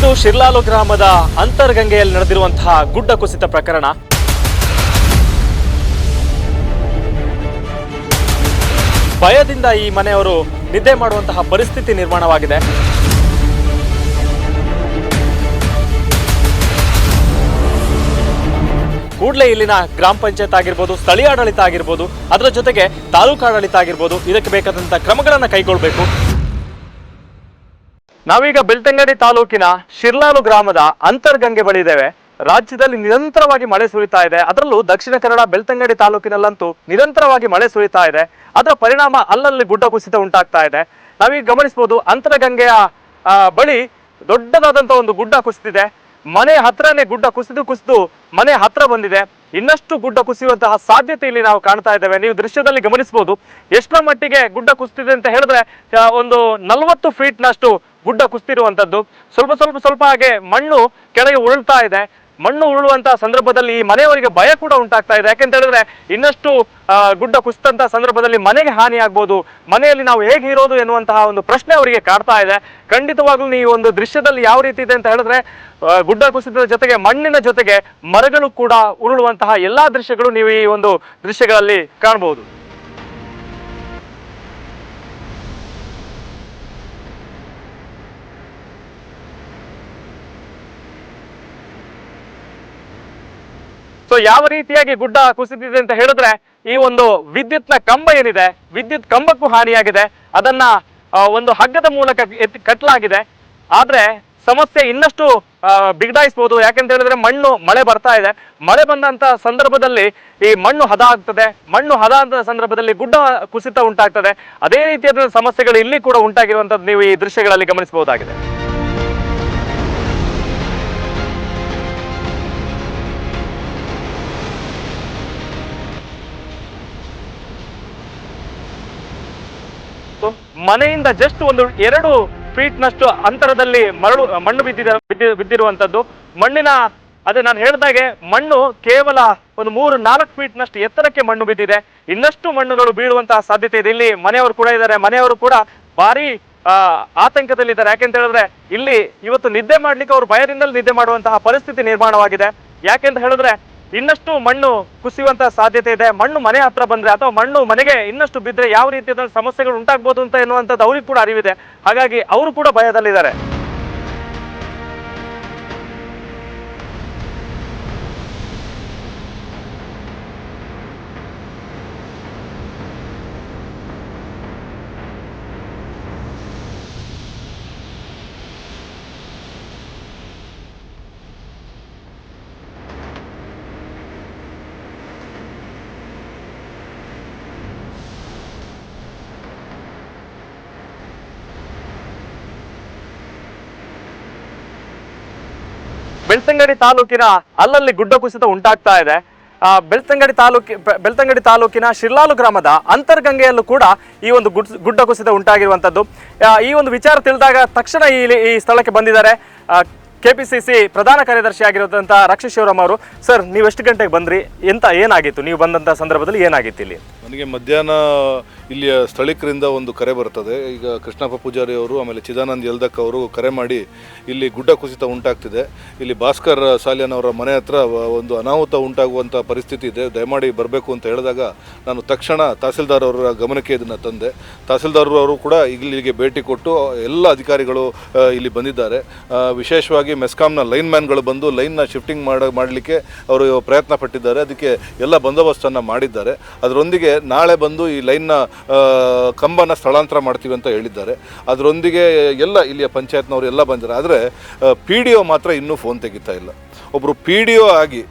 ಇದು ಶಿರ್ಲಾಲು ಗ್ರಾಮದ ಅಂತರ್ಗಂಗೆಯಲ್ಲಿ ನಡೆದಿರುವಂತಹ ಗುಡ್ಡ ಕುಸಿತ ಪ್ರಕರಣ. ಭಯದಿಂದ ಈ ಮನೆಯವರು ನಿದ್ದೆ ಮಾಡುವಂತಹ ಪರಿಸ್ಥಿತಿ ನಿರ್ಮಾಣವಾಗಿದೆ. ಕೂಡಲೇ ಇಲ್ಲಿನ ಗ್ರಾಮ ಪಂಚಾಯತ್ ಆಗಿರ್ಬೋದು, ಸ್ಥಳೀಯ ಆಡಳಿತ ಆಗಿರ್ಬೋದು, ಅದರ ಜೊತೆಗೆ ತಾಲೂಕಾಡಳಿತ ಆಗಿರ್ಬೋದು, ಇದಕ್ಕೆ ಬೇಕಾದಂತಹ ಕ್ರಮಗಳನ್ನು ಕೈಗೊಳ್ಳಬೇಕು. ನಾವೀಗ ಬೆಳ್ತಂಗಡಿ ತಾಲೂಕಿನ ಶಿರ್ಲಾಲು ಗ್ರಾಮದ ಅಂತರ್ಗಂಗೆ ಬಳಿ ಇದ್ದೇವೆ. ರಾಜ್ಯದಲ್ಲಿ ನಿರಂತರವಾಗಿ ಮಳೆ ಸುರಿತಾ ಇದೆ. ಅದರಲ್ಲೂ ದಕ್ಷಿಣ ಕನ್ನಡ ಬೆಳ್ತಂಗಡಿ ತಾಲೂಕಿನಲ್ಲಂತೂ ನಿರಂತರವಾಗಿ ಮಳೆ ಸುರಿತಾ ಇದೆ. ಅದರ ಪರಿಣಾಮ ಅಲ್ಲಲ್ಲಿ ಗುಡ್ಡ ಕುಸಿತ ಉಂಟಾಗ್ತಾ ಇದೆ. ನಾವೀಗ ಗಮನಿಸಬಹುದು ಅಂತರಗಂಗೆಯ ಬಳಿ ದೊಡ್ಡದಾದಂತಹ ಒಂದು ಗುಡ್ಡ ಕುಸಿದಿದೆ. ಮನೆ ಹತ್ರನೇ ಗುಡ್ಡ ಕುಸಿದು ಕುಸಿದು ಮನೆ ಹತ್ರ ಬಂದಿದೆ. ಇನ್ನಷ್ಟು ಗುಡ್ಡ ಕುಸಿಯುವಂತಹ ಸಾಧ್ಯತೆ ಇಲ್ಲಿ ನಾವು ಕಾಣ್ತಾ ಇದ್ದೇವೆ. ನೀವು ದೃಶ್ಯದಲ್ಲಿ ಗಮನಿಸಬಹುದು. ಎಷ್ಟರ ಮಟ್ಟಿಗೆ ಗುಡ್ಡ ಕುಸಿತಿದೆ ಅಂತ ಹೇಳಿದ್ರೆ ಒಂದು ನಲವತ್ತು ಫೀಟ್ನಷ್ಟು ಗುಡ್ಡ ಕುಸಿತಿರುವಂತದ್ದು ಸ್ವಲ್ಪ ಸ್ವಲ್ಪ ಸ್ವಲ್ಪ ಹಾಗೆ ಮಣ್ಣು ಕೆಳಗೆ ಉರುಳ್ತಾ ಇದೆ. ಮಣ್ಣು ಉರುಳುವಂತ ಸಂದರ್ಭದಲ್ಲಿ ಈ ಮನೆಯವರಿಗೆ ಭಯ ಕೂಡ ಉಂಟಾಗ್ತಾ ಇದೆ. ಯಾಕೆಂತ ಹೇಳಿದ್ರೆ ಇನ್ನಷ್ಟು ಗುಡ್ಡ ಕುಸಿತಂತ ಸಂದರ್ಭದಲ್ಲಿ ಮನೆಗೆ ಹಾನಿ ಆಗ್ಬೋದು. ಮನೆಯಲ್ಲಿ ನಾವು ಹೇಗೆ ಇರೋದು ಎನ್ನುವಂತಹ ಒಂದು ಪ್ರಶ್ನೆ ಅವರಿಗೆ ಕಾಡ್ತಾ ಇದೆ. ಖಂಡಿತವಾಗ್ಲೂ ನೀವು ಒಂದು ದೃಶ್ಯದಲ್ಲಿ ಯಾವ ರೀತಿ ಇದೆ ಅಂತ ಹೇಳಿದ್ರೆ ಗುಡ್ಡ ಕುಸಿತದ ಜೊತೆಗೆ ಮಣ್ಣಿನ ಜೊತೆಗೆ ಮರಗಳು ಕೂಡ ಉರುಳುವಂತಹ ಎಲ್ಲಾ ದೃಶ್ಯಗಳು ನೀವು ಈ ಒಂದು ದೃಶ್ಯಗಳಲ್ಲಿ ಕಾಣಬಹುದು ಸೊ ಯಾವ ರೀತಿಯಾಗಿ ಗುಡ್ಡ ಕುಸಿದಿದೆ ಅಂತ ಹೇಳಿದ್ರೆ, ಈ ಒಂದು ವಿದ್ಯುತ್ನ ಕಂಬ ಏನಿದೆ, ವಿದ್ಯುತ್ ಕಂಬಕ್ಕೂ ಹಾನಿಯಾಗಿದೆ. ಅದನ್ನ ಒಂದು ಹಗ್ಗದ ಮೂಲಕ ಎತ್ತಿ ಕಟ್ಟಲಾಗಿದೆ ಆದ್ರೆ, ಸಮಸ್ಯೆ ಇನ್ನಷ್ಟು ಬಿಗಡಾಯಿಸಬಹುದು ಯಾಕೆಂತ ಹೇಳಿದ್ರೆ, ಮಣ್ಣು, ಮಳೆ ಬರ್ತಾ ಇದೆ. ಮಳೆ ಬಂದಂತ ಸಂದರ್ಭದಲ್ಲಿ ಈ ಮಣ್ಣು ಹದ ಆಗ್ತದೆ ಮಣ್ಣು ಹದ ಅಂತ ಸಂದರ್ಭದಲ್ಲಿ ಗುಡ್ಡ ಕುಸಿತ ಉಂಟಾಗ್ತದೆ. ಅದೇ ರೀತಿಯಾದ ಸಮಸ್ಯೆಗಳು ಇಲ್ಲಿ ಕೂಡ ಉಂಟಾಗಿರುವಂತದ್ದು ನೀವು ಈ ದೃಶ್ಯಗಳಲ್ಲಿ ಗಮನಿಸಬಹುದಾಗಿದೆ. ಮನೆಯಿಂದ ಜಸ್ಟ್ ಒಂದು ಎರಡು ಫೀಟ್ನಷ್ಟು ಅಂತರದಲ್ಲಿ ಮರಳು ಮಣ್ಣು ಬಿದ್ದಿದೆ, ಬಿದ್ದಿ- ಬಿದ್ದಿರುವಂತದ್ದು. ಮಣ್ಣಿನ, ಅದೇ ನಾನು ಹೇಳಿದಾಗೆ ಮಣ್ಣು ಕೇವಲ ಒಂದು ಮೂರು, ನಾಲ್ಕು ಫೀಟ್ನಷ್ಟು ಎತ್ತರಕ್ಕೆ ಮಣ್ಣು ಬಿದ್ದಿದೆ. ಇನ್ನಷ್ಟು ಮಣ್ಣುಗಳು ಬೀಳುವಂತಹ ಸಾಧ್ಯತೆ ಇದೆ. ಇಲ್ಲಿ ಮನೆಯವರು ಕೂಡ ಇದ್ದಾರೆ. ಮನೆಯವರು ಕೂಡ ಭಾರಿ ಆತಂಕದಲ್ಲಿದ್ದಾರೆ. ಯಾಕೆಂತ ಹೇಳಿದ್ರೆ ಇಲ್ಲಿ ಇವತ್ತು ನಿದ್ದೆ ಮಾಡ್ಲಿಕ್ಕೆ ಅವರು ಭಯದಿಂದಲೇ ನಿದ್ದೆ ಮಾಡುವಂತಹ ಪರಿಸ್ಥಿತಿ ನಿರ್ಮಾಣವಾಗಿದೆ. ಯಾಕೆಂತ ಹೇಳಿದ್ರೆ ಇನ್ನಷ್ಟು ಮಣ್ಣು ಕುಸಿಯುವಂತ ಸಾಧ್ಯತೆ ಇದೆ. ಮಣ್ಣು ಮನೆ ಹತ್ರ ಬಂದ್ರೆ ಅಥವಾ ಮಣ್ಣು ಮನೆಗೆ ಇನ್ನಷ್ಟು ಬಿದ್ದರೆ ಯಾವ ರೀತಿಯ ಸಮಸ್ಯೆಗಳು ಉಂಟಾಗ್ಬೋದು ಅಂತ ಎನ್ನುವಂಥದ್ದು ಅವ್ರಿಗೆ ಕೂಡ ಅರಿವಿದೆ. ಹಾಗಾಗಿ ಅವರು ಕೂಡ ಭಯದಲ್ಲಿದ್ದಾರೆ. ಬೆಳ್ತಂಗಡಿ ತಾಲೂಕಿನ ಅಲ್ಲಲ್ಲಿ ಗುಡ್ಡ ಕುಸಿತ ಉಂಟಾಗ್ತಾ ಇದೆ. ಬೆಳ್ತಂಗಡಿ ತಾಲೂಕಿ ಬೆಳ್ತಂಗಡಿ ತಾಲೂಕಿನ ಶಿರ್ಲಾಲು ಗ್ರಾಮದ ಅಂತರ್ಗಂಗೆಯಲ್ಲೂ ಕೂಡ ಈ ಒಂದು ಗುಡ್, ಗುಡ್ಡ ಕುಸಿತ ಉಂಟಾಗಿರುವಂಥದ್ದು. ಈ ಒಂದು ವಿಚಾರ ತಿಳಿದಾಗ ತಕ್ಷಣ ಈ ಈ ಸ್ಥಳಕ್ಕೆ ಬಂದಿದ್ದಾರೆ. ಕೆಪಿಸಿಸಿ ಪ್ರಧಾನ ಕಾರ್ಯದರ್ಶಿ ಆಗಿರೋದಂಥ ರಕ್ಷ ಶಿವರಾಮ್ ಅವರು, ಸರ್ ನೀವು ಎಷ್ಟು ಗಂಟೆಗೆ ಬಂದ್ರಿ? ಎಂತ ಏನಾಗಿತ್ತು? ನೀವು ಬಂದಂಥ ಸಂದರ್ಭದಲ್ಲಿ ಏನಾಗಿತ್ತು ಇಲ್ಲಿ? ನನಗೆ ಮಧ್ಯಾಹ್ನ ಇಲ್ಲಿಯ ಸ್ಥಳೀಕರಿಂದ ಒಂದು ಕರೆ ಬರ್ತದೆ. ಈಗ ಕೃಷ್ಣಪ್ಪ ಪೂಜಾರಿ ಅವರು, ಆಮೇಲೆ ಚಿದಾನಂದ್ ಯಲ್ದಕ್ ಅವರು ಕರೆ ಮಾಡಿ ಇಲ್ಲಿ ಗುಡ್ಡ ಕುಸಿತ ಉಂಟಾಗ್ತಿದೆ. ಇಲ್ಲಿ ಭಾಸ್ಕರ್ ಸಾಲಿಯನ್ ಅವರ ಮನೆ ಹತ್ರ ಒಂದು ಅನಾಹುತ ಉಂಟಾಗುವಂಥ ಪರಿಸ್ಥಿತಿ ಇದೆ. ದಯಮಾಡಿ ಬರಬೇಕು ಅಂತ ಹೇಳಿದಾಗ ನಾನು ತಕ್ಷಣ ತಹಸೀಲ್ದಾರ್ ಅವರ ಗಮನಕ್ಕೆ ಇದನ್ನು ತಂದೆ. ತಹಸೀಲ್ದಾರ್ ಅವರು ಕೂಡ ಇಲ್ಲಿಗೆ ಭೇಟಿ ಕೊಟ್ಟು ಎಲ್ಲ ಅಧಿಕಾರಿಗಳು ಇಲ್ಲಿ ಬಂದಿದ್ದಾರೆ. ವಿಶೇಷವಾಗಿ ಮೆಸ್ಕಾಂನ ಲೈನ್ ಮ್ಯಾನ್ಗಳು ಬಂದು ಲೈನ್ನ ಶಿಫ್ಟಿಂಗ್ ಮಾಡ, ಮಾಡಲಿಕ್ಕೆ ಅವರು ಪ್ರಯತ್ನ ಪಟ್ಟಿದ್ದಾರೆ. ಅದಕ್ಕೆ ಎಲ್ಲ ಬಂದೋಬಸ್ತನ್ನು ಮಾಡಿದ್ದಾರೆ. ಅದರೊಂದಿಗೆ ನಾಳೆ ಬಂದು ಈ ಲೈನ್ನ ಕಂಬನ ಸ್ಥಳಾಂತರ ಮಾಡ್ತೀವಿ ಅಂತ ಹೇಳಿದ್ದಾರೆ. ಅದರೊಂದಿಗೆ ಎಲ್ಲ ಇಲ್ಲಿಯ ಪಂಚಾಯತ್ನವರು ಎಲ್ಲ ಬಂದಿದ್ದಾರೆ. ಆದರೆ ಪಿ ಡಿ ಒ ಮಾತ್ರ ಇನ್ನೂ ಫೋನ್ ತೆಗಿತಾ ಇಲ್ಲ. ಒಬ್ಬರು ಪಿ ಡಿ ಒ ಆಗಿ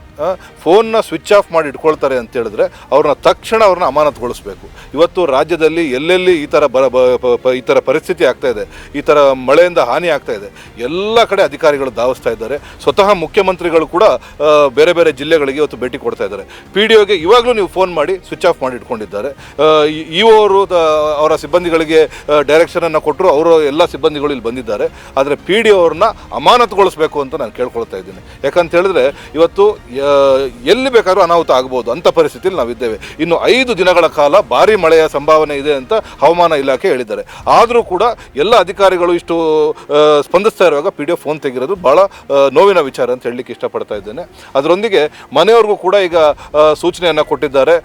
ಫೋನ್ನ ಸ್ವಿಚ್ ಆಫ್ ಮಾಡಿ ಇಟ್ಕೊಳ್ತಾರೆ ಅಂತ ಹೇಳಿದ್ರೆ ಅವ್ರನ್ನ ತಕ್ಷಣ ಅವ್ರನ್ನ ಅಮಾನತುಗೊಳಿಸಬೇಕು. ಇವತ್ತು ರಾಜ್ಯದಲ್ಲಿ ಎಲ್ಲೆಲ್ಲಿ ಈ ಥರ ಬರ ಈ ಥರ ಪರಿಸ್ಥಿತಿ ಆಗ್ತಾ ಇದೆ, ಈ ಥರ ಮಳೆಯಿಂದ ಹಾನಿ ಆಗ್ತಾ ಇದೆ, ಎಲ್ಲ ಕಡೆ ಅಧಿಕಾರಿಗಳು ಧಾವಿಸ್ತಾ ಇದ್ದಾರೆ. ಸ್ವತಃ ಮುಖ್ಯಮಂತ್ರಿಗಳು ಕೂಡ ಬೇರೆ ಬೇರೆ ಜಿಲ್ಲೆಗಳಿಗೆ ಇವತ್ತು ಭೇಟಿ ಕೊಡ್ತಾ ಇದ್ದಾರೆ. ಪಿ ಡಿ ಒಗೆ ಇವಾಗಲೂ ನೀವು ಫೋನ್ ಮಾಡಿ ಸ್ವಿಚ್ ಆಫ್ ಮಾಡಿ ಇಟ್ಕೊಂಡಿದ್ದಾರೆ. ಇ ಅವರು ಅವರ ಸಿಬ್ಬಂದಿಗಳಿಗೆ ಡೈರೆಕ್ಷನನ್ನು ಕೊಟ್ಟರು ಅವರು ಎಲ್ಲ ಸಿಬ್ಬಂದಿಗಳು ಇಲ್ಲಿ ಬಂದಿದ್ದಾರೆ. ಆದರೆ ಪಿ ಡಿ ಅವ್ರನ್ನ ಅಮಾನತುಗೊಳಿಸಬೇಕು ಅಂತ ನಾನು ಕೇಳ್ಕೊಳ್ತಾ ಇದ್ದೀನಿ. ಯಾಕಂತ ಹೇಳಿದ್ರೆ ಇವತ್ತು ಎಲ್ಲಿ ಬೇಕಾದ್ರೂ ಅನಾಹುತ ಆಗ್ಬೋದು ಅಂತ ಪರಿಸ್ಥಿತಿಯಲ್ಲಿ ನಾವಿದ್ದೇವೆ. ಇನ್ನು ಐದು ದಿನಗಳ ಕಾಲ ಭಾರಿ ಮಳೆಯ ಸಂಭಾವನೆ ಇದೆ ಅಂತ ಹವಾಮಾನ ಇಲಾಖೆ ಹೇಳಿದ್ದಾರೆ. ಆದರೂ ಕೂಡ ಎಲ್ಲ ಅಧಿಕಾರಿಗಳು ಇಷ್ಟು ಸ್ಪಂದಿಸ್ತಾ ಇರುವಾಗ ಪಿ ಡಿ ಎಫ್ ಫೋನ್ ತೆಗಿರೋದು ಭಾಳ ನೋವಿನ ವಿಚಾರ ಅಂತ ಹೇಳಲಿಕ್ಕೆ ಇಷ್ಟಪಡ್ತಾ ಇದ್ದೇನೆ. ಅದರೊಂದಿಗೆ ಮನೆಯವ್ರಿಗೂ ಕೂಡ ಈಗ ಸೂಚನೆಯನ್ನು ಕೊಟ್ಟಿದ್ದಾರೆ.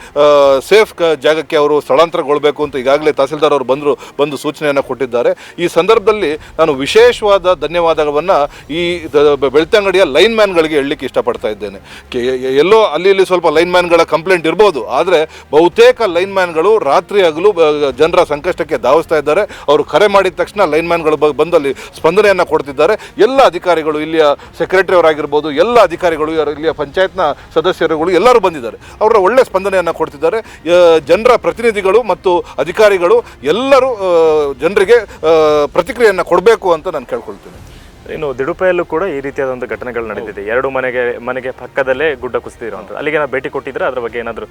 ಸೇಫ್ ಜಾಗಕ್ಕೆ ಅವರು ಸ್ಥಳಾಂತರಗೊಳ್ಬೇಕು ಅಂತ ಈಗಾಗಲೇ ತಹಸೀಲ್ದಾರ್ ಅವರು ಬಂದರು, ಬಂದು ಸೂಚನೆಯನ್ನು ಕೊಟ್ಟಿದ್ದಾರೆ. ಈ ಸಂದರ್ಭದಲ್ಲಿ ನಾನು ವಿಶೇಷವಾದ ಧನ್ಯವಾದಗಳನ್ನು ಈ ಬೆಳ್ತಂಗಡಿಯ ಲೈನ್ ಮ್ಯಾನ್ಗಳಿಗೆ ಹೇಳಲಿಕ್ಕೆ ಇಷ್ಟಪಡ್ತಾ ಇದ್ದೇನೆ. ಎಲ್ಲೋ ಅಲ್ಲಿ ಇಲ್ಲಿ ಸ್ವಲ್ಪ ಲೈನ್ ಮ್ಯಾನ್ಗಳ ಕಂಪ್ಲೇಂಟ್ ಇರ್ಬೋದು. ಆದರೆ ಬಹುತೇಕ ಲೈನ್ ಮ್ಯಾನ್ಗಳು ರಾತ್ರಿ ಹಗಲು, ಬ- ಜನರ ಸಂಕಷ್ಟಕ್ಕೆ ಧಾವಿಸ್ತಾ ಇದ್ದಾರೆ. ಅವರು ಕರೆ ಮಾಡಿದ ತಕ್ಷಣ ಲೈನ್ ಮ್ಯಾನ್ಗಳು ಬಂದು ಅಲ್ಲಿ ಸ್ಪಂದನೆಯನ್ನು ಕೊಡ್ತಿದ್ದಾರೆ. ಎಲ್ಲ ಅಧಿಕಾರಿಗಳು ಇಲ್ಲಿಯ ಸೆಕ್ರೆಟರಿ ಅವರಾಗಿರ್ಬೋದು, ಎಲ್ಲ ಅಧಿಕಾರಿಗಳು ಇಲ್ಲಿಯ ಪಂಚಾಯತ್ನ ಸದಸ್ಯರುಗಳು ಎಲ್ಲರೂ ಬಂದಿದ್ದಾರೆ. ಅವರ ಒಳ್ಳೆ ಸ್ಪಂದನೆಯನ್ನು ಕೊಡ್ತಿದ್ದಾರೆ. ಜನರ ಪ್ರತಿನಿಧಿಗಳು ಮತ್ತು ಅಧಿಕಾರಿಗಳು ಎಲ್ಲರೂ ಜನರಿಗೆ ಪ್ರತಿಕ್ರಿಯೆಯನ್ನು ಕೊಡಬೇಕು ಅಂತ ನಾನು ಕೇಳ್ಕೊಳ್ತೀನಿ. ಇನ್ನು ದಿಡುಪೆಯಲ್ಲೂ ಕೂಡ ಈ ರೀತಿಯಾದ ಒಂದು ಘಟನೆಗಳು ನಡೆದಿದೆ. ಎರಡು ಮನೆಗೆ ಮನೆಗೆ ಪಕ್ಕದಲ್ಲೇ ಗುಡ್ಡ ಕುಸಿದಿರುವಂಥದ್ದು. ಅಲ್ಲಿಗೆ ನಾವು ಭೇಟಿ ಕೊಟ್ಟಿದ್ರೆ ಅದ್ರ ಬಗ್ಗೆ ಏನಾದರೂ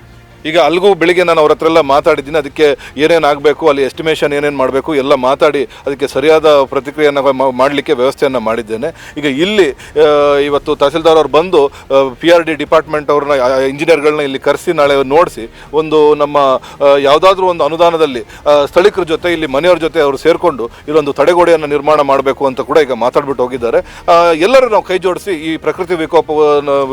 ಈಗ ಅಲ್ಲಿಗೂ ಬೆಳಿಗ್ಗೆ ನಾನು ಅವ್ರ ಹತ್ರ ಎಲ್ಲ ಮಾತಾಡಿದ್ದೀನಿ. ಅದಕ್ಕೆ ಏನೇನು ಆಗಬೇಕು, ಅಲ್ಲಿ ಎಸ್ಟಿಮೇಷನ್ ಏನೇನು ಮಾಡಬೇಕು, ಎಲ್ಲ ಮಾತಾಡಿ ಅದಕ್ಕೆ ಸರಿಯಾದ ಪ್ರತಿಕ್ರಿಯೆಯನ್ನು ಮಾಡಲಿಕ್ಕೆ ವ್ಯವಸ್ಥೆಯನ್ನು ಮಾಡಿದ್ದೇನೆ. ಈಗ ಇಲ್ಲಿ ಇವತ್ತು ತಹಸೀಲ್ದಾರ್ ಅವ್ರು ಬಂದು ಪಿ ಆರ್ ಡಿ ಡಿಪಾರ್ಟ್ಮೆಂಟ್ ಅವ್ರನ್ನ ಇಂಜಿನಿಯರ್ಗಳನ್ನ ಇಲ್ಲಿ ಕರೆಸಿ, ನಾಳೆ ನೋಡಿಸಿ, ಒಂದು ನಮ್ಮ ಯಾವುದಾದ್ರೂ ಒಂದು ಅನುದಾನದಲ್ಲಿ ಸ್ಥಳೀಕರ ಜೊತೆ, ಇಲ್ಲಿ ಮನೆಯವ್ರ ಜೊತೆ ಅವರು ಸೇರಿಕೊಂಡು ಇಲ್ಲೊಂದು ತಡೆಗೋಡೆಯನ್ನು ನಿರ್ಮಾಣ ಮಾಡಬೇಕು ಅಂತ ಕೂಡ ಈಗ ಮಾತಾಡ್ಬಿಟ್ಟು ಹೋಗಿದ್ದಾರೆ. ಎಲ್ಲರೂ ನಾವು ಕೈ ಜೋಡಿಸಿ ಈ ಪ್ರಕೃತಿ ವಿಕೋಪ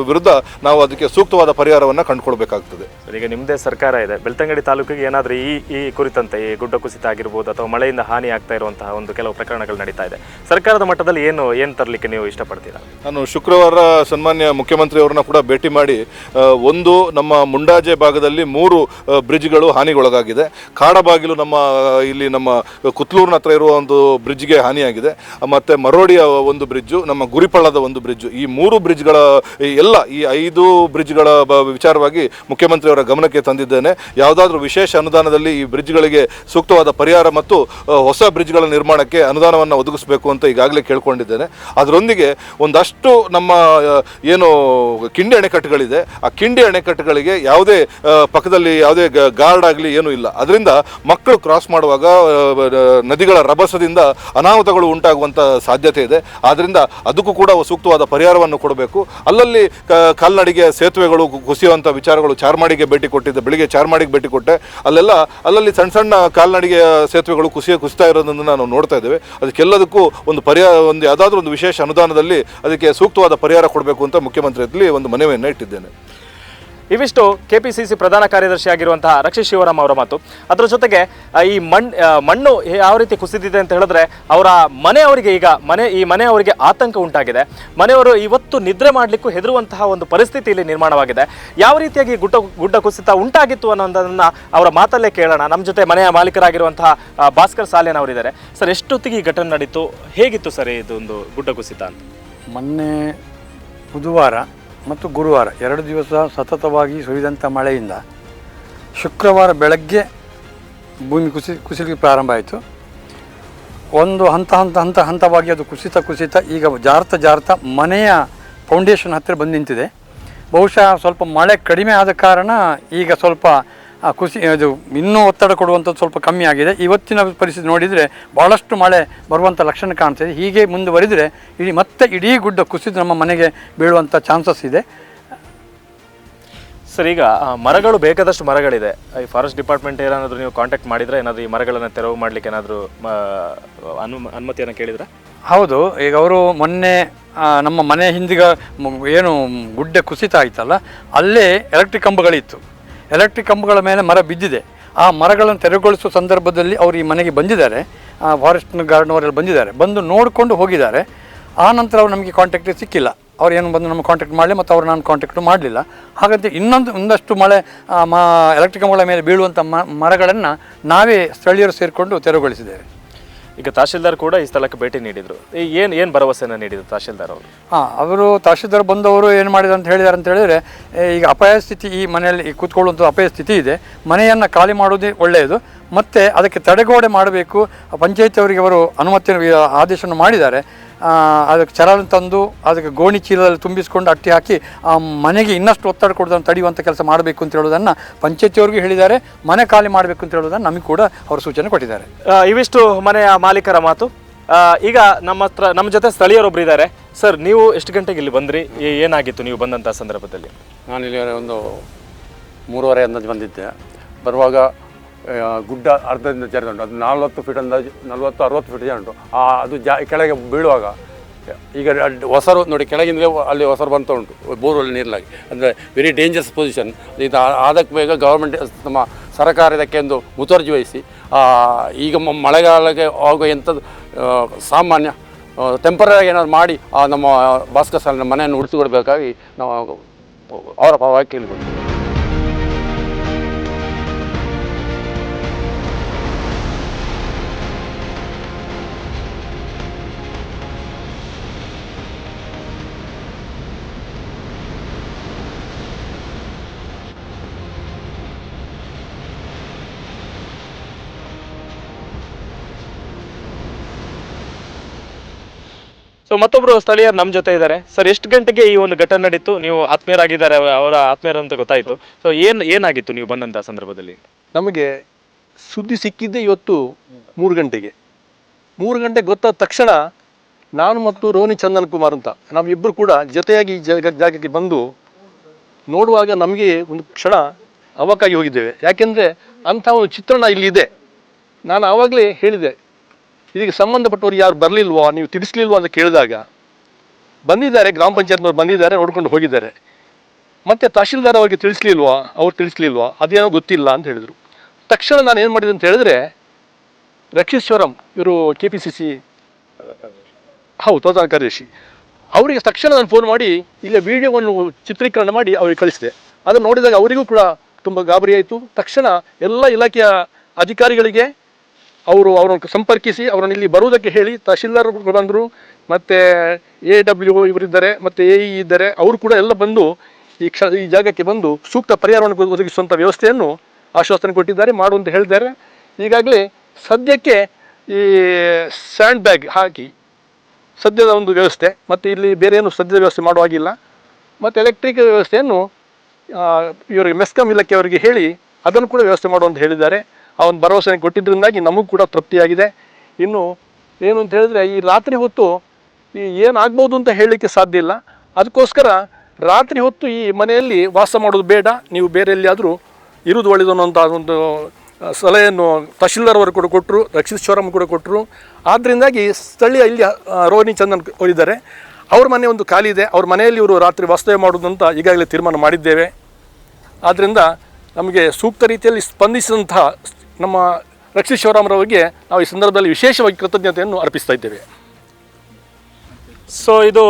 ವಿರುದ್ಧ ನಾವು ಅದಕ್ಕೆ ಸೂಕ್ತವಾದ ಪರಿಹಾರವನ್ನು ಕಂಡುಕೊಳ್ಬೇಕಾಗ್ತದೆ. ಈಗ ಈಗ ನಿಮ್ಮದೇ ಸರ್ಕಾರ ಇದೆ. ಬೆಳ್ತಂಗಡಿ ತಾಲೂಕಿಗೆ ಏನಾದರೂ ಈ ಈ ಕುರಿತಂತೆ, ಈ ಗುಡ್ಡ ಕುಸಿತ ಆಗಿರ್ಬೋದು ಅಥವಾ ಮಳೆಯಿಂದ ಹಾನಿ ಆಗ್ತಾ ಇರುವಂತಹ ಒಂದು ಕೆಲವು ಪ್ರಕರಣಗಳು ನಡೀತಾ ಇದೆ. ಸರ್ಕಾರದ ಮಟ್ಟದಲ್ಲಿ ಏನು ಏನು ತರಲಿಕ್ಕೆ ನೀವು ಇಷ್ಟಪಡ್ತೀರಾ? ನಾನು ಶುಕ್ರವಾರ ಸನ್ಮಾನ್ಯ ಮುಖ್ಯಮಂತ್ರಿಯವರನ್ನ ಕೂಡ ಭೇಟಿ ಮಾಡಿ ಒಂದು ನಮ್ಮ ಮುಂಡಾಜೆ ಭಾಗದಲ್ಲಿ ಮೂರು ಬ್ರಿಡ್ಜ್ಗಳು ಹಾನಿಗೊಳಗಾಗಿದೆ. ಕಾಡಬಾಗಿಲು ನಮ್ಮ ಇಲ್ಲಿ ನಮ್ಮ ಕುತ್ಲೂರಿನ ಹತ್ರ ಇರುವ ಒಂದು ಬ್ರಿಡ್ಜ್ಗೆ ಹಾನಿಯಾಗಿದೆ. ಮತ್ತು ಮರೋಡಿಯ ಒಂದು ಬ್ರಿಡ್ಜು, ನಮ್ಮ ಗುರಿಪಳ್ಳದ ಒಂದು ಬ್ರಿಡ್ಜು. ಈ ಮೂರು ಬ್ರಿಡ್ಜ್ಗಳ ಎಲ್ಲ, ಈ ಐದು ಬ್ರಿಡ್ಜ್ಗಳ ವಿಚಾರವಾಗಿ ಮುಖ್ಯಮಂತ್ರಿಯವರ ಗಮನಕ್ಕೆ ತಂದಿದ್ದೇನೆ. ಯಾವುದಾದ್ರೂ ವಿಶೇಷ ಅನುದಾನದಲ್ಲಿ ಈ ಬ್ರಿಡ್ಜ್ಗಳಿಗೆ ಸೂಕ್ತವಾದ ಪರಿಹಾರ ಮತ್ತು ಹೊಸ ಬ್ರಿಡ್ಜ್ಗಳ ನಿರ್ಮಾಣಕ್ಕೆ ಅನುದಾನವನ್ನು ಒದಗಿಸಬೇಕು ಅಂತ ಈಗಾಗಲೇ ಕೇಳ್ಕೊಂಡಿದ್ದೇನೆ. ಅದರೊಂದಿಗೆ ಒಂದಷ್ಟು ನಮ್ಮ ಏನು ಕಿಂಡಿ ಅಣೆಕಟ್ಟುಗಳಿದೆ. ಆ ಕಿಂಡಿ ಅಣೆಕಟ್ಟುಗಳಿಗೆ ಯಾವುದೇ ಪಕ್ಕದಲ್ಲಿ ಯಾವುದೇ ಗಾರ್ಡ್ ಆಗಲಿ ಏನೂ ಇಲ್ಲ. ಅದರಿಂದ ಮಕ್ಕಳು ಕ್ರಾಸ್ ಮಾಡುವಾಗ ನದಿಗಳ ರಭಸದಿಂದ ಅನಾಹುತಗಳು ಉಂಟಾಗುವಂಥ ಸಾಧ್ಯತೆ ಇದೆ. ಆದ್ದರಿಂದ ಅದಕ್ಕೂ ಕೂಡ ಸೂಕ್ತವಾದ ಪರಿಹಾರವನ್ನು ಕೊಡಬೇಕು. ಅಲ್ಲಲ್ಲಿ ಕಾಲ್ನಡಿಗೆ ಸೇತುವೆಗಳು ಕುಸಿಯುವಂಥ ವಿಚಾರಗಳು ಚಾರ್ಮಾಡಿಗೆ ಭೇಟಿ ಕೊಟ್ಟಿದ್ದೆ. ಬೆಳಿಗ್ಗೆ ಚಾರ್ಮಾಡಿಗೆ ಭೇಟಿ ಕೊಟ್ಟೆ. ಅಲ್ಲೆಲ್ಲ, ಅಲ್ಲಲ್ಲಿ ಸಣ್ಣ ಸಣ್ಣ ಕಾಲ್ನಡಿಗೆ ಸೇತುವೆಗಳು ಕುಸಿಯ ಕುಸಿತಾ ಇರೋದನ್ನು ನಾವು ನೋಡ್ತಾ ಇದ್ದೇವೆ. ಅದಕ್ಕೆಲ್ಲದಕ್ಕೂ ಒಂದು ಪರಿಹಾರ ಒಂದು ಯಾವುದಾದ್ರೂ ಒಂದು ವಿಶೇಷ ಅನುದಾನದಲ್ಲಿ ಅದಕ್ಕೆ ಸೂಕ್ತವಾದ ಪರಿಹಾರ ಕೊಡಬೇಕು ಅಂತ ಮುಖ್ಯಮಂತ್ರಿಯಲ್ಲಿ ಒಂದು ಮನವಿಯನ್ನು ಇಟ್ಟಿದ್ದೇನೆ. ಇವಿಷ್ಟು ಕೆಪಿಸಿಸಿ ಪ್ರಧಾನ ಕಾರ್ಯದರ್ಶಿ ಆಗಿರುವಂತಹ ರಕ್ಷಿತ್ ಶಿವರಾಮ್ ಅವರ ಮಾತು. ಅದರ ಜೊತೆಗೆ ಈ ಮಣ್ ಮಣ್ಣು ಯಾವ ರೀತಿ ಕುಸಿದಿದೆ ಅಂತ ಹೇಳಿದ್ರೆ, ಅವರ ಮನೆಯವರಿಗೆ ಈಗ, ಮನೆ, ಈ ಮನೆಯವರಿಗೆ ಆತಂಕ ಉಂಟಾಗಿದೆ. ಮನೆಯವರು ಇವತ್ತು ನಿದ್ರೆ ಮಾಡಲಿಕ್ಕೂ ಹೆದರುವಂತಹ ಒಂದು ಪರಿಸ್ಥಿತಿ ಇಲ್ಲಿ ನಿರ್ಮಾಣವಾಗಿದೆ. ಯಾವ ರೀತಿಯಾಗಿ ಗುಡ್ಡ ಗುಡ್ಡ ಕುಸಿತ ಉಂಟಾಗಿತ್ತು ಅನ್ನೋದನ್ನ ಅವರ ಮಾತಲ್ಲೇ ಕೇಳೋಣ. ನಮ್ಮ ಜೊತೆ ಮನೆಯ ಮಾಲೀಕರಾಗಿರುವಂತಹ ಭಾಸ್ಕರ್ ಸಾಲೇನ್ ಅವರಿದ್ದಾರೆ. ಸರ್, ಎಷ್ಟೊತ್ತಿಗೆ ಈ ಘಟನೆ ನಡೀತು? ಹೇಗಿತ್ತು ಸರ್, ಇದೊಂದು ಗುಡ್ಡ ಕುಸಿತ ಅಂತ? ಮೊನ್ನೆ ಬುಧವಾರ ಮತ್ತು ಗುರುವಾರ ಎರಡು ದಿವಸ ಸತತವಾಗಿ ಸುರಿದಂಥ ಮಳೆಯಿಂದ ಶುಕ್ರವಾರ ಬೆಳಗ್ಗೆ ಭೂಮಿ ಕುಸಿ ಕುಸಿಲಿಕ್ಕೆ ಪ್ರಾರಂಭ ಆಯಿತು. ಒಂದು ಹಂತ ಹಂತ ಹಂತ ಹಂತವಾಗಿ ಅದು ಕುಸಿತ ಕುಸಿತ ಈಗ ಜಾರ್ತ ಜಾರ್ತ ಮನೆಯ ಫೌಂಡೇಶನ್ ಹತ್ತಿರ ಬಂದು ನಿಂತಿದೆ. ಬಹುಶಃ ಸ್ವಲ್ಪ ಮಳೆ ಕಡಿಮೆ ಆದ ಕಾರಣ ಈಗ ಸ್ವಲ್ಪ ಆ, ಕುಸಿ ಅದು ಇನ್ನೂ ಒತ್ತಡ ಕೊಡುವಂಥದ್ದು ಸ್ವಲ್ಪ ಕಮ್ಮಿ ಆಗಿದೆ. ಇವತ್ತಿನ ಪರಿಸ್ಥಿತಿ ನೋಡಿದರೆ ಭಾಳಷ್ಟು ಮಳೆ ಬರುವಂಥ ಲಕ್ಷಣ ಕಾಣ್ತಿದೆ. ಹೀಗೆ ಮುಂದುವರಿದರೆ ಇಡೀ ಮತ್ತೆ ಇಡೀ ಗುಡ್ಡ ಕುಸಿದು ನಮ್ಮ ಮನೆಗೆ ಬೀಳುವಂಥ ಚಾನ್ಸಸ್ ಇದೆ. ಸರ್ ಈಗ ಆ, ಮರಗಳು ಬೇಕಾದಷ್ಟು ಮರಗಳಿದೆ. ಈ ಫಾರೆಸ್ಟ್ ಡಿಪಾರ್ಟ್ಮೆಂಟ್ ಏನಾದರೂ ನೀವು ಕಾಂಟ್ಯಾಕ್ಟ್ ಮಾಡಿದರೆ ಏನಾದರೂ ಈ ಮರಗಳನ್ನು ತೆರವು ಮಾಡಲಿಕ್ಕೆ ಏನಾದರೂ ಅನು ಅನುಮತಿಯನ್ನು ಕೇಳಿದ್ರೆ? ಹೌದು. ಈಗ ಅವರು ಮೊನ್ನೆ ನಮ್ಮ ಮನೆ ಹಿಂದಿಗ ಏನು ಗುಡ್ಡೆ ಕುಸಿತ ಆಯ್ತಲ್ಲ ಅಲ್ಲೇ ಎಲೆಕ್ಟ್ರಿಕ್ ಕಂಬಗಳಿತ್ತು. ಎಲೆಕ್ಟ್ರಿಕ್ ಕಂಬಗಳ ಮೇಲೆ ಮರ ಬಿದ್ದಿದೆ. ಆ ಮರಗಳನ್ನು ತೆರವುಗೊಳಿಸುವ ಸಂದರ್ಭದಲ್ಲಿ ಅವರು ಈ ಮನೆಗೆ ಬಂದಿದ್ದಾರೆ. ಫಾರೆಸ್ಟ್ ಗಾರ್ಡ್ನವರೆಲ್ಲ ಬಂದಿದ್ದಾರೆ. ಬಂದು ನೋಡಿಕೊಂಡು ಹೋಗಿದ್ದಾರೆ. ಆ ನಂತರ ಅವರು ನಮಗೆ ಕಾಂಟ್ಯಾಕ್ಟ್ ಸಿಕ್ಕಿಲ್ಲ. ಅವ್ರು ಏನು ಬಂದು ನಮ್ಮ ಕಾಂಟ್ಯಾಕ್ಟ್ ಮಾಡಲಿ ಮತ್ತು ಅವ್ರು ನಾನು ಕಾಂಟ್ಯಾಕ್ಟ್ ಮಾಡಲಿಲ್ಲ. ಹಾಗಂತ ಇನ್ನೊಂದು, ಒಂದಷ್ಟು ಮಳೆ ಮಾ ಎಲೆಕ್ಟ್ರಿಕ್ ಕಂಬಗಳ ಮೇಲೆ ಬೀಳುವಂಥ ಮರಗಳನ್ನು ನಾವೇ ಸ್ಥಳೀಯರು ಸೇರಿಕೊಂಡು ತೆರವುಗೊಳಿಸಿದ್ದೇವೆ. ಈಗ ತಹಶೀಲ್ದಾರ್ ಕೂಡ ಈ ಸ್ಥಳಕ್ಕೆ ಭೇಟಿ ನೀಡಿದ್ರು. ಏನು ಏನು ಭರವಸೆಯನ್ನು ನೀಡಿದ್ರು ತಹಶೀಲ್ದಾರ್ ಅವರು? ಹಾಂ, ಅವರು ತಹಶೀಲ್ದಾರ್ ಬಂದವರು ಏನು ಮಾಡಿದ್ರು ಅಂತ ಹೇಳಿದ್ದಾರೆ ಅಂತ ಹೇಳಿದರೆ ಈಗ ಅಪಾಯ ಸ್ಥಿತಿ ಈ ಮನೆಯಲ್ಲಿ ಈ ಕೂತ್ಕೊಳ್ಳುವಂಥ ಅಪಾಯ ಸ್ಥಿತಿ ಇದೆ. ಮನೆಯನ್ನು ಖಾಲಿ ಮಾಡೋದೇ ಒಳ್ಳೆಯದು. ಮತ್ತು ಅದಕ್ಕೆ ತಡೆಗೋಡೆ ಮಾಡಬೇಕು. ಪಂಚಾಯಿತಿ ಅವರಿಗೆ ಅವರು ಅನುಮತಿ ಆದೇಶವನ್ನು ಮಾಡಿದ್ದಾರೆ. ಅದಕ್ಕೆ ಚರಲ್ ತಂದು ಅದಕ್ಕೆ ಗೋಣಿ ಚೀಲದಲ್ಲಿ ತುಂಬಿಸ್ಕೊಂಡು ಅಟ್ಟಿ ಹಾಕಿ ಆ ಮನೆಗೆ ಇನ್ನಷ್ಟು ಒತ್ತಡ ಕೊಡೋದನ್ನು ತಡೆಯುವಂಥ ಕೆಲಸ ಮಾಡಬೇಕು ಅಂತ ಹೇಳೋದನ್ನು ಪಂಚಾಯತಿಯವ್ರಿಗೂ ಹೇಳಿದ್ದಾರೆ ಮನೆ ಖಾಲಿ ಮಾಡಬೇಕು ಅಂತ ಹೇಳೋದನ್ನು ನಮಗೆ ಕೂಡ ಅವರು ಸೂಚನೆ ಕೊಟ್ಟಿದ್ದಾರೆ. ಇವಿಷ್ಟು ಮನೆಯ ಮಾಲೀಕರ ಮಾತು. ಈಗ ನಮ್ಮ ಹತ್ರ ನಮ್ಮ ಜೊತೆ ಸ್ಥಳೀಯರೊಬ್ರು ಇದ್ದಾರೆ. ಸರ್ ನೀವು ಎಷ್ಟು ಗಂಟೆಗೆ ಇಲ್ಲಿ ಬಂದ್ರಿ? ಏ- ಏನಾಗಿತ್ತು ನೀವು ಬಂದಂಥ ಸಂದರ್ಭದಲ್ಲಿ? ನಾನು ಇಲ್ಲಿ ಒಂದು ಮೂರುವರೆ ಅಂದಾಜು ಬಂದಿದ್ದೆ. ಬರುವಾಗ ಗುಡ್ಡ ಅರ್ಧದಿಂದ ಜಾರಿ ಉಂಟು ಅದು ನಲ್ವತ್ತು ಫೀಟ್ ಅಂದಾಜು, ನಲ್ವತ್ತು, ಅರವತ್ತು ಫೀಟ್ ಜನ ಉಂಟು ಆ, ಅದು ಜಾ, ಕೆಳಗೆ ಬೀಳುವಾಗ, ಈಗ ಹೊಸರು, ನೋಡಿ ಕೆಳಗಿಂದಲೇ ಅಲ್ಲಿ ಹೊಸರು ಬಂತ ಉಂಟು ಬೋರ್ವೆಲ್ ನೀರಿನಾಗಿ ಅಂದರೆ ವೆರಿ ಡೇಂಜರಸ್ ಪೊಸಿಷನ್ ಇದು ಆದಕ್ಕೆ ಬೇಗ ಗೌರ್ಮೆಂಟ್ ನಮ್ಮ ಸರ್ಕಾರ ಇದಕ್ಕೆ ಒಂದು ಮುತುವರ್ಜಿ ವಹಿಸಿ ಈಗ ಮಳೆಗಾಲಕ್ಕೆ ಆಗುವ ಎಂಥದ್ದು ಸಾಮಾನ್ಯ ಟೆಂಪರರಿ ಏನಾದ್ರು ಮಾಡಿ ನಮ್ಮ ಭಾಸ್ಕರ್ ಸಾಲಿನ ಮನೆಯನ್ನು ಉಳಿಸಿಕೊಡ್ಬೇಕಾಗಿ ನಾವು ಅವರ ಪರವಾಗಿ ಕೇಳಿಕೊಡ್ತೀವಿ ಸೊ ಮತ್ತೊಬ್ರು ಸ್ಥಳೀಯರು ನಮ್ಮ ಜೊತೆ ಇದ್ದಾರೆ. ಸರ್ ಎಷ್ಟು ಗಂಟೆಗೆ ಈ ಒಂದು ಘಟನೆ ನಡೀತು? ನೀವು ಆತ್ಮೀಯರಾಗಿದ್ದಾರೆ, ಅವರ ಆತ್ಮೀಯರು ಅಂತ ಗೊತ್ತಾಯಿತು. ಸೊ ಏನು, ಏನಾಗಿತ್ತು ನೀವು ಬಂದಂತ ಸಂದರ್ಭದಲ್ಲಿ? ನಮಗೆ ಸುದ್ದಿ ಸಿಕ್ಕಿದ್ದೆ ಇವತ್ತು ಮೂರು ಗಂಟೆಗೆ. ಮೂರು ಗಂಟೆಗೆ ಗೊತ್ತಾದ ತಕ್ಷಣ ನಾನು ಮತ್ತು ರೋನಿ ಚಂದನ್ ಕುಮಾರ್ ಅಂತ ನಾವಿಬ್ಬರು ಕೂಡ ಜೊತೆಯಾಗಿ ಈ ಜಾಗ ಜಾಗಕ್ಕೆ ಬಂದು ನೋಡುವಾಗ ನಮಗೆ ಒಂದು ಕ್ಷಣ ಅವಕಾಗಿ ಹೋಗಿದ್ದೇವೆ. ಯಾಕೆಂದರೆ ಅಂಥ ಒಂದು ಚಿತ್ರಣ ಇಲ್ಲಿದೆ. ನಾನು ಆವಾಗಲೇ ಹೇಳಿದೆ ಇದಕ್ಕೆ ಸಂಬಂಧಪಟ್ಟವರು ಯಾರು ಬರಲಿಲ್ವೋ, ನೀವು ತಿಳಿಸ್ಲಿಲ್ವೋ ಅಂತ ಕೇಳಿದಾಗ, ಬಂದಿದ್ದಾರೆ, ಗ್ರಾಮ ಪಂಚಾಯತ್ನವ್ರು ಬಂದಿದ್ದಾರೆ, ನೋಡ್ಕೊಂಡು ಹೋಗಿದ್ದಾರೆ. ಮತ್ತೆ ತಹಶೀಲ್ದಾರ್ ಅವರಿಗೆ ತಿಳಿಸ್ಲಿಲ್ವಾ, ಅವ್ರು ತಿಳಿಸ್ಲಿಲ್ವಾ, ಅದೇನೋ ಗೊತ್ತಿಲ್ಲ ಅಂತ ಹೇಳಿದರು. ತಕ್ಷಣ ನಾನು ಏನು ಮಾಡಿದೆ ಅಂತ ಹೇಳಿದ್ರೆ, ರಕ್ಷೀಶ್ವರಂ, ಇವರು ಕೆ ಪಿ ಸಿ ಸಿ ಹೌದು ಪ್ರಧಾನ ಕಾರ್ಯದರ್ಶಿ. ಅವರಿಗೆ ತಕ್ಷಣ ನಾನು ಫೋನ್ ಮಾಡಿ ಇಲ್ಲೇ ವಿಡಿಯೋವನ್ನು ಚಿತ್ರೀಕರಣ ಮಾಡಿ ಅವ್ರಿಗೆ ಕಳಿಸಿದೆ. ಅದನ್ನು ನೋಡಿದಾಗ ಅವರಿಗೂ ಕೂಡ ತುಂಬ ಗಾಬರಿ ಆಯಿತು. ತಕ್ಷಣ ಎಲ್ಲ ಇಲಾಖೆಯ ಅಧಿಕಾರಿಗಳಿಗೆ ಅವರು ಅವರನ್ನು ಸಂಪರ್ಕಿಸಿ, ಅವರನ್ನು ಇಲ್ಲಿ ಬರುವುದಕ್ಕೆ ಹೇಳಿ ತಹಶೀಲ್ದಾರ್ ಬಂದರು, ಮತ್ತು ಎ ಡಬ್ಲ್ಯೂ ಇವರಿದ್ದಾರೆ, ಮತ್ತು ಎ ಇ ಇದ್ದಾರೆ, ಅವರು ಕೂಡ ಎಲ್ಲ ಬಂದು ಈ ಕ್ಷ, ಈ ಜಾಗಕ್ಕೆ ಬಂದು ಸೂಕ್ತ ಪರಿಹಾರವನ್ನು ಒದಗಿಸುವಂಥ ವ್ಯವಸ್ಥೆಯನ್ನು ಆಶ್ವಾಸನೆ ಕೊಟ್ಟಿದ್ದಾರೆ, ಮಾಡು ಅಂತ ಹೇಳಿದ್ದಾರೆ. ಈಗಾಗಲೇ ಸದ್ಯಕ್ಕೆ ಈ ಸ್ಯಾಂಡ್ ಬ್ಯಾಗ್ ಹಾಕಿ ಸದ್ಯದ ಒಂದು ವ್ಯವಸ್ಥೆ, ಮತ್ತು ಇಲ್ಲಿ ಬೇರೆ ಏನು ಸದ್ಯದ ವ್ಯವಸ್ಥೆ ಮಾಡುವಾಗಿಲ್ಲ ಮತ್ತು ಎಲೆಕ್ಟ್ರಿಕ್ ವ್ಯವಸ್ಥೆಯನ್ನು ಇವರಿಗೆ ಮೆಸ್ಕಾಂ ಇಲಾಖೆಯವರಿಗೆ ಹೇಳಿ ಅದನ್ನು ಕೂಡ ವ್ಯವಸ್ಥೆ ಮಾಡುವಂತ ಹೇಳಿದ್ದಾರೆ. ಆ ಒಂದು ಭರವಸೆ ಕೊಟ್ಟಿದ್ದರಿಂದಾಗಿ ನಮಗೂ ಕೂಡ ತೃಪ್ತಿಯಾಗಿದೆ. ಇನ್ನು ಏನು ಅಂತ ಹೇಳಿದ್ರೆ ಈ ರಾತ್ರಿ ಹೊತ್ತು ಈ ಏನಾಗ್ಬೋದು ಅಂತ ಹೇಳಲಿಕ್ಕೆ ಸಾಧ್ಯ ಇಲ್ಲ. ಅದಕ್ಕೋಸ್ಕರ ರಾತ್ರಿ ಹೊತ್ತು ಈ ಮನೆಯಲ್ಲಿ ವಾಸ ಮಾಡೋದು ಬೇಡ. ನೀವು ಬೇರೆ ಎಲ್ಲಿಯಾದರೂ ಇರುವುದು ಒಳ್ಳೆಯದು ಅನ್ನೋಂಥ ಒಂದು ಸಲಹೆಯನ್ನು ತಹಶೀಲ್ದಾರ್ ಅವರು ಕೂಡ ಕೊಟ್ಟರು ರಕ್ಷಿತೇಶ್ವರಮ್ ಕೂಡ ಕೊಟ್ಟರು ಆದ್ದರಿಂದಾಗಿ ಸ್ಥಳೀಯ ಇಲ್ಲಿ ರೋಹಿಣಿ ಚಂದನ್ ಅವರಿದ್ದಾರೆ. ಅವ್ರ ಮನೆ ಒಂದು ಖಾಲಿ ಇದೆ. ಅವ್ರ ಮನೆಯಲ್ಲಿ ಇವರು ರಾತ್ರಿ ವಾಸ್ತವ್ಯ ಮಾಡೋದು ಅಂತ ಈಗಾಗಲೇ ತೀರ್ಮಾನ ಮಾಡಿದ್ದೇವೆ. ಆದ್ದರಿಂದ ನಮಗೆ ಸೂಕ್ತ ರೀತಿಯಲ್ಲಿ ಸ್ಪಂದಿಸಿದಂತಹ ನಮ್ಮ ರಕ್ಷೀಶ್ವರಮರವರಿಗೆ ನಾವು ಈ ಸಂದರ್ಭದಲ್ಲಿ ವಿಶೇಷವಾಗಿ ಕೃತಜ್ಞತೆಯನ್ನು ಅರ್ಪಿಸ್ತಾ ಇದ್ದೇವೆ. ಸೊ ಇದು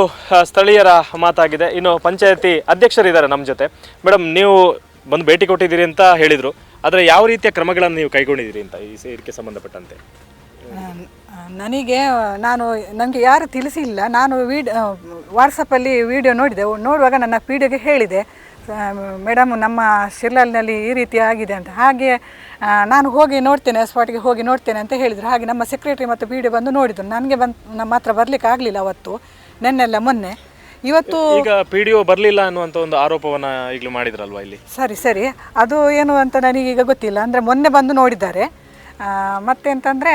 ಸ್ಥಳೀಯರ ಮಾತಾಗಿದೆ. ಇನ್ನು ಪಂಚಾಯತಿ ಅಧ್ಯಕ್ಷರಿದ್ದಾರೆ ನಮ್ಮ ಜೊತೆ. ಮೇಡಮ್ ನೀವು ಬಂದು ಭೇಟಿ ಕೊಟ್ಟಿದ್ದೀರಿ ಅಂತ ಹೇಳಿದರು. ಆದರೆ ಯಾವ ರೀತಿಯ ಕ್ರಮಗಳನ್ನು ನೀವು ಕೈಗೊಂಡಿದ್ದೀರಿ ಅಂತ ಈ ಸೇರಿಕೆ ಇದಕ್ಕೆ ಸಂಬಂಧಪಟ್ಟಂತೆ ನನಗೆ ನಾನು ನನಗೆ ಯಾರು ತಿಳಿಸಿಲ್ಲ. ನಾನು ವೀಡ್ ವಾಟ್ಸಪ್ಪಲ್ಲಿ ವಿಡಿಯೋ ನೋಡಿದೆ. ನೋಡುವಾಗ ನನ್ನ ಪಿ ಹೇಳಿದೆ. ಮೇಡಮ್ ನಮ್ಮ ಶಿರ್ಲಾಲ್ನಲ್ಲಿ ಈ ರೀತಿ ಆಗಿದೆ ಅಂತ. ಹಾಗೆ ನಾನು ಹೋಗಿ ನೋಡ್ತೇನೆ ಸ್ಪಾಟ್ಗೆ ಹೋಗಿ ನೋಡ್ತೇನೆ ಅಂತ ಹೇಳಿದರು. ಹಾಗೆ ನಮ್ಮ ಸೆಕ್ರೆಟರಿ ಮತ್ತು ಬಿ ಡಿ ಬಂದು ನೋಡಿದರು. ನನಗೆ ಬಂದು ನಮ್ಮ ಹತ್ರ ಬರಲಿಕ್ಕೆ ಆಗಲಿಲ್ಲ ಅವತ್ತು ನೆನ್ನೆಲ್ಲ ಮೊನ್ನೆ. ಇವತ್ತು ಈಗ ಪಿ ಡಿ ಒ ಬರಲಿಲ್ಲ ಅನ್ನುವಂಥ ಒಂದು ಆರೋಪವನ್ನು ಈಗಲೂ ಮಾಡಿದ್ರಲ್ವಾ ಇಲ್ಲಿ? ಸರಿ ಸರಿ. ಅದು ಏನು ಅಂತ ನನಗೀಗ ಗೊತ್ತಿಲ್ಲ. ಅಂದರೆ ಮೊನ್ನೆ ಬಂದು ನೋಡಿದ್ದಾರೆ. ಮತ್ತೆ ಮತ್ತೆಂತಂದರೆ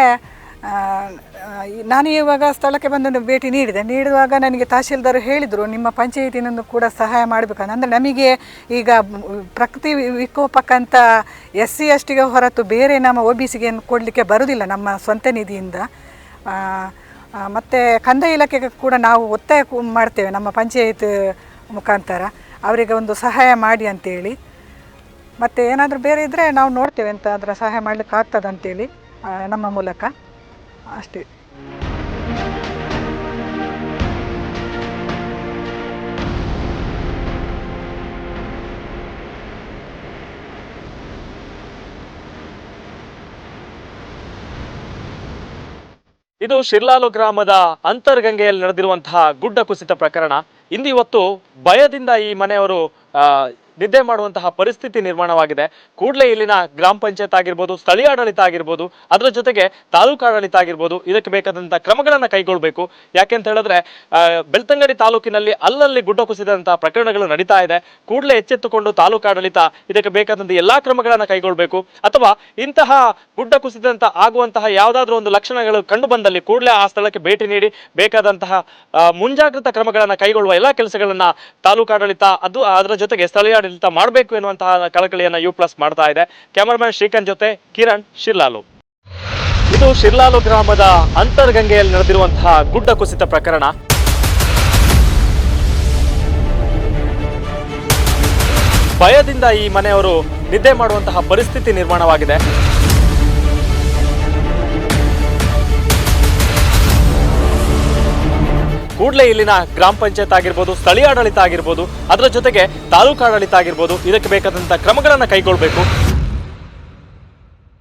ನಾನು ಇವಾಗ ಸ್ಥಳಕ್ಕೆ ಬಂದು ಭೇಟಿ ನೀಡಿದೆ. ನೀಡುವಾಗ ನನಗೆ ತಹಶೀಲ್ದಾರ್ ಹೇಳಿದರು, ನಿಮ್ಮ ಪಂಚಾಯಿತಿನೊಂದು ಕೂಡ ಸಹಾಯ ಮಾಡಬೇಕಂತ. ಅಂದರೆ ನಮಗೆ ಈಗ ಪ್ರಕೃತಿ ವಿಕೋಪಕ್ಕಂತ ಎಸ್ ಸಿ ಎಸ್ಟಿಗೆ ಹೊರತು ಬೇರೆ ನಮ್ಮ ಒ ಬಿ ಸಿಗೆ ಕೊಡಲಿಕ್ಕೆ ಬರುವುದಿಲ್ಲ ನಮ್ಮ ಸ್ವಂತ ನಿಧಿಯಿಂದ. ಮತ್ತು ಕಂದ ಇಲಾಖೆಗೆ ಕೂಡ ನಾವು ಒತ್ತಾಯ ಮಾಡ್ತೇವೆ ನಮ್ಮ ಪಂಚಾಯತ್ ಮುಖಾಂತರ. ಅವರಿಗೆ ಒಂದು ಸಹಾಯ ಮಾಡಿ ಅಂತೇಳಿ. ಮತ್ತು ಏನಾದರೂ ಬೇರೆ ಇದ್ದರೆ ನಾವು ನೋಡ್ತೇವೆ ಅಂತ ಅದರ ಸಹಾಯ ಮಾಡಲಿಕ್ಕೆ ಆಗ್ತದಂತೇಳಿ ನಮ್ಮ ಮೂಲಕ. ಅಷ್ಟೇ. ಇದು ಶಿರ್ಲಾಲು ಗ್ರಾಮದ ಅಂತರ್ಗಂಗೆಯಲ್ಲಿ ನಡೆದಿರುವಂತಹ ಗುಡ್ಡ ಕುಸಿತ ಪ್ರಕರಣ. ಇಂದು ಇವತ್ತು ಭಯದಿಂದ ಈ ಮನೆಯವರು ನಿದ್ದೆ ಮಾಡುವಂತಹ ಪರಿಸ್ಥಿತಿ ನಿರ್ಮಾಣವಾಗಿದೆ. ಕೂಡಲೇ ಇಲ್ಲಿನ ಗ್ರಾಮ ಪಂಚಾಯತ್ ಆಗಿರ್ಬೋದು, ಸ್ಥಳೀಯ ಆಡಳಿತ ಆಗಿರ್ಬೋದು, ಅದರ ಜೊತೆಗೆ ತಾಲೂಕು ಆಡಳಿತ ಆಗಿರ್ಬೋದು, ಇದಕ್ಕೆ ಬೇಕಾದಂತಹ ಕ್ರಮಗಳನ್ನು ಕೈಗೊಳ್ಳಬೇಕು ಯಾಕೆಂತ ಹೇಳಿದ್ರೆ ಬೆಳ್ತಂಗಡಿ ತಾಲೂಕಿನಲ್ಲಿ ಅಲ್ಲಲ್ಲಿ ಗುಡ್ಡ ಕುಸಿದಂತಹ ಪ್ರಕರಣಗಳು ನಡೀತಾ ಇದೆ. ಕೂಡಲೇ ಎಚ್ಚೆತ್ತುಕೊಂಡು ತಾಲೂಕು ಆಡಳಿತ ಇದಕ್ಕೆ ಬೇಕಾದಂತಹ ಎಲ್ಲಾ ಕ್ರಮಗಳನ್ನು ಕೈಗೊಳ್ಳಬೇಕು ಅಥವಾ ಇಂತಹ ಗುಡ್ಡ ಕುಸಿದಂತ ಆಗುವಂತಹ ಯಾವುದಾದ್ರೂ ಒಂದು ಲಕ್ಷಣಗಳು ಕಂಡು ಬಂದಲ್ಲಿ ಕೂಡಲೇ ಆ ಸ್ಥಳಕ್ಕೆ ಭೇಟಿ ನೀಡಿ, ಬೇಕಾದಂತಹ ಮುಂಜಾಗ್ರತಾ ಕ್ರಮಗಳನ್ನು ಕೈಗೊಳ್ಳುವ ಎಲ್ಲಾ ಕೆಲಸಗಳನ್ನ ತಾಲೂಕಾಡಳಿತ ಅದು, ಅದರ ಜೊತೆಗೆ ಸ್ಥಳೀಯ ಆಡಳಿತ ಮಾಡಬೇಕು ಎನ್ನುವಂತಹ ಕಳಕಳಿಯನ್ನು ಯು ಪ್ಲಸ್ ಮಾಡ್ತಾ ಇದೆ ಕ್ಯಾಮರಾಮನ್ ಶ್ರೀಕಾಂತ್ ಜೊತೆ ಕಿರಣ್ ಶಿರ್ಲಾಲು ಇದು ಶಿರ್ಲಾಲು ಗ್ರಾಮದ ಅಂತರ್ಗಂಗೆಯಲ್ಲಿ ನಡೆದಿರುವಂತಹ ಗುಡ್ಡ ಕುಸಿತ ಪ್ರಕರಣ ಭಯದಿಂದ ಈ ಮನೆಯವರು ನಿದ್ದೆ ಮಾಡುವಂತಹ ಪರಿಸ್ಥಿತಿ ನಿರ್ಮಾಣವಾಗಿದೆ ಕೂಡಲೇ ಇಲ್ಲಿನ ಗ್ರಾಮ ಪಂಚಾಯತ್ ಆಗಿರ್ಬೋದು, ಸ್ಥಳೀಯ ಆಡಳಿತ ಆಗಿರ್ಬೋದು, ಅದರ ಜೊತೆಗೆ ತಾಲೂಕು ಆಡಳಿತ ಆಗಿರ್ಬೋದು, ಇದಕ್ಕೆ ಬೇಕಾದಂಥ ಕ್ರಮಗಳನ್ನು ಕೈಗೊಳ್ಳಬೇಕು